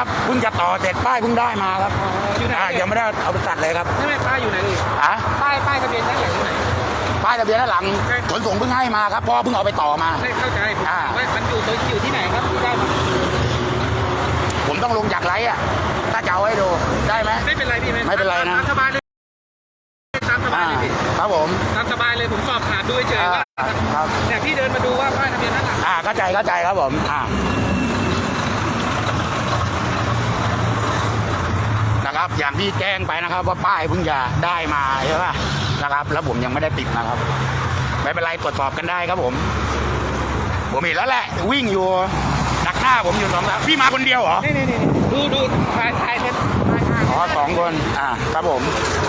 ครับเพิ่งจะต่อเสร็จป้ายเพิ่งได้มาครับอ๋ออยู่ไหนอ่าเอ่ยยังไม่ได้เอาไปตัดเลยครับไม่ไม่ป้ายอยู่ไหนเอ่ยอะป้ายป้ายทะเบียนด้านหลังอยู่ไหน ป้ายทะเบียนด้านหลังใช่ ขนส่งเพิ่งให้มาครับเพราะเพิ่งเอาไปต่อมา ไม่เข้าใจผมอ่า ว่ามันอยู่ตัวอยู่ที่ไหนครับที่ได้มาผมต้องลงจากไลฟ์อะถ้าจะเอาให้ดูได้ไหม ไม่เป็นไรพี่ไม่เป็นไรนะ ตามสบายเลยตามสบาอ่ายเลยพี่ครับผมตามสบายเลยผมสอบถามดูเฉยอ่าๆว่าครับเนี่ยพี่เดินมาดูว่าป้ายทะเบียนด้านหลังอ่าเข้าใจเข้าใจครับผมอ่า นะครับ อย่างที่แจ้งไปนะครับ ว่าป้ายเพิ่งจะได้มาใช่ป่ะนะครับ แล้วผมยังไม่ได้ติดนะครับ ไม่เป็นไรตรวจสอบกันได้ครับผม ผมเห็นแล้วแหละ วิ่งอยู่ดักหน้าผมอยู่สองสามพี่มาคนเดียวเหรอนี่นี่นี่ดูดูถ่ายถ่ายเส้นถ่ายถ่ายอ๋อสองคน อ่าครับผม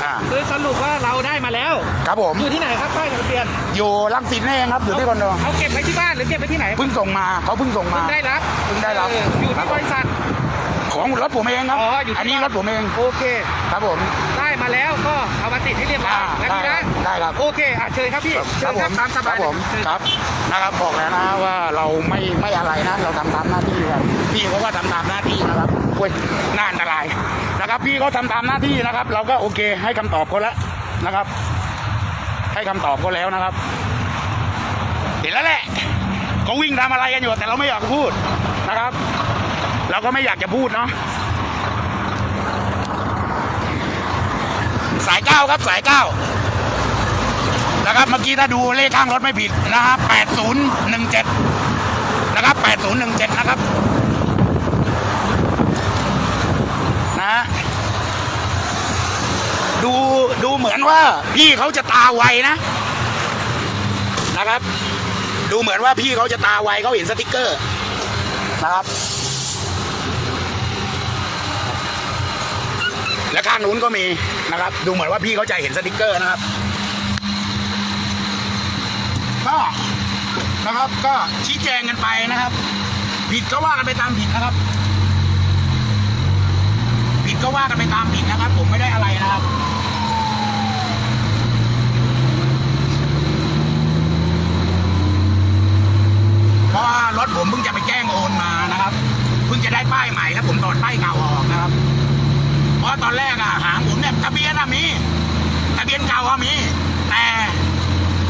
อ่าคือสรุปว่าเราได้มาแล้ว ครับผม อยู่ที่ไหนครับป้ายทะเบียนอยู่ลังสิตนี่เองครับอยู่ที่คอนโดเอาเก็บไว้ที่บ้านหรือเก็บไว้ที่ไหนเพิ่งส่งมาเขาเพิ่งส่งมาเพิ่งได้รับเพิ่งได้รับเอออยู่ครัที่บบริษัท ของรถผมเองครับอ๋ออยู่ที่อันนี้บ้านรถผมเองโอเค ครับผม ได้มาแล้วก็เอามาติดให้เรียบร้อยอ่านะพี่ได้นะได้ครับ โอเคอะเชิญครับพี่คเชิรัญบผครับมตามสคบารัยบผมเชิญครับนะครับบอกแล้วนะว่าเราไม่ไม่อะไรนะ เราทำตามหน้าที่ครับพี่เขาก็ทำตามหน้าที่นะครับโอ้ยน่าอันตรายนะครับ พี่เขาทำตามหน้าที่นะครับ เราก็โอเคให้คำตอบเขาแล้วนะครับ ให้คำตอบเขาแล้วนะครับเห็นแล้วแหละเขาวิ่งทำอะไรกันอยู่แต่เราไม่อยากพูดนะครับ เราก็ไม่อยากจะพูดเนาะสายเก้าครับสายเก้านะครับเมื่อกี้ถ้าดูเลขข้างรถไม่ผิดนะครับ8017นย์หนึ่งเจ็ดนะครับ8017นย์หนึ่งเจ็ดนะครับนะฮะดูดูเหมือนว่าพี่เขาจะตาไวนะนะครับ ดูเหมือนว่าพี่เขาจะตาไวเขาเห็นสติกเกอร์นะครับ และข้างนู้นก็มีนะครับ ดูเหมือนว่าพี่เขาจะเห็นสติกเกอร์นะครับก็นะครับก็ชี้แจงกันไปนะครับ ผิดก็ว่ากันไปตามผิดนะครับ ผิดก็ว่ากันไปตามผิดนะครับ ผมไม่ได้อะไรนะครับเพราะรถผมเพิ่งจะไปแจ้งโอนมานะครับ เพิ่งจะได้ป้ายใหม่แล้วผมถอดป้ายเก่าออกนะครับะตอนแรกอะหางผมเนี่ยทะเบียนอะมีทะเบียนเก่าอะมี แต่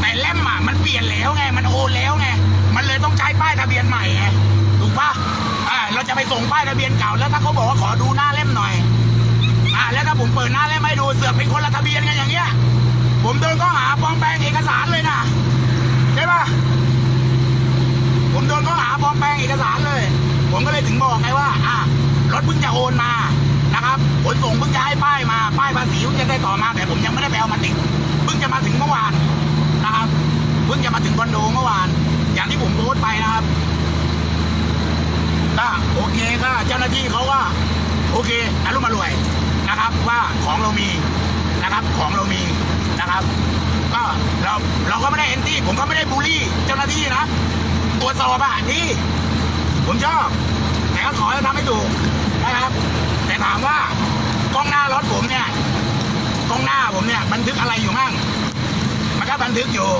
แต่เล่มอะมันเปลี่ยนแล้วไงมันโอนแล้วไงมันเลยต้องใช้ป้ายทะเบียนใหม่ไงถูกปะอ่าเราจะไปส่งป้ายทะเบียนเก่าแล้วถ้าเขาบอกว่าขอดูหน้าเล่มหน่อยอ่าแล้วถ้าผมเปิดหน้าเล่มให้ดูเสือกเป็นคนละทะเบียนกันอย่างเงี้ย ผมโดนข้อหาปลอมแปลงเอกสารเลยนะใช่ปะผมโดนข้อหาปลอมแปลงเอกสารเลย ผมก็เลยถึงบอกไงว่า อ่ารถเพิ่งจะโอนมา ครับขนส่งเพิ่งจะให้ป้ายมาป้ายภาษีเพิ่งจะได้ต่อมาแต่ผมยังไม่ได้ไปเอามาติดเพิ่งจะมาถึงเมื่อวานนะครับเพิ่งจะมาถึงคอนโดเมื่อวาน อย่างที่ผมโพสต์ไปนะครับก็โอเคก็เจ้าหน้าที่เขาก็โอเคอารมณ์มารวยนะครับ ว่าของเรามีนะครับของเรามีนะครับ ก็เราเราก็ไม่ได้แอนตี้ผมก็ไม่ได้บูลลี่ เจ้าหน้าที่นะตรวจสอบอะที่ผมชอบ แต่ก็ขอให้ทำให้ถูก นะครับ แต่ถามว่ากล้องหน้ารถผมเนี่ยกล้องหน้าผมเนี่ยบันทึกอะไรอยู่มั่งมันก็บันทึกอยู่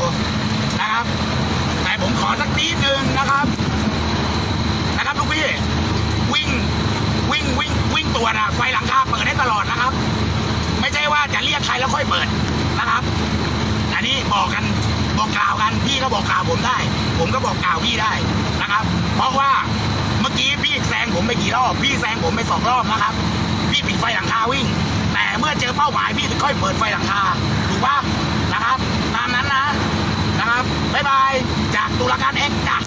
นะครับ แต่ผมขอสักนิดนึงนะครับ นะครับลูกพี่วิ่งวิ่งวิ่งวิ่งตัวจอะไฟหลังคาเปิดได้ตลอดนะครับ ไม่ใช่ว่าจะเรียกใครแล้วค่อยเปิดนะครับอันนี้บอกกันบอกกล่าวกันพี่ก็บอกกล่าวผมได้ ผมก็บอกกล่าวพี่ได้นะครับ เพราะว่า รอบ พี่แซงผมไปสองรอบนะครับ พี่ปิดไฟหลังคาวิ่ง แต่เมื่อเจอเป้าหมายพี่ถึงค่อยเปิดไฟหลังคาถูกปะนะครับ ตามนั้นนะ นะครับ บ๊ายบาย จากตุลาการเอ็กซ์จ้ะ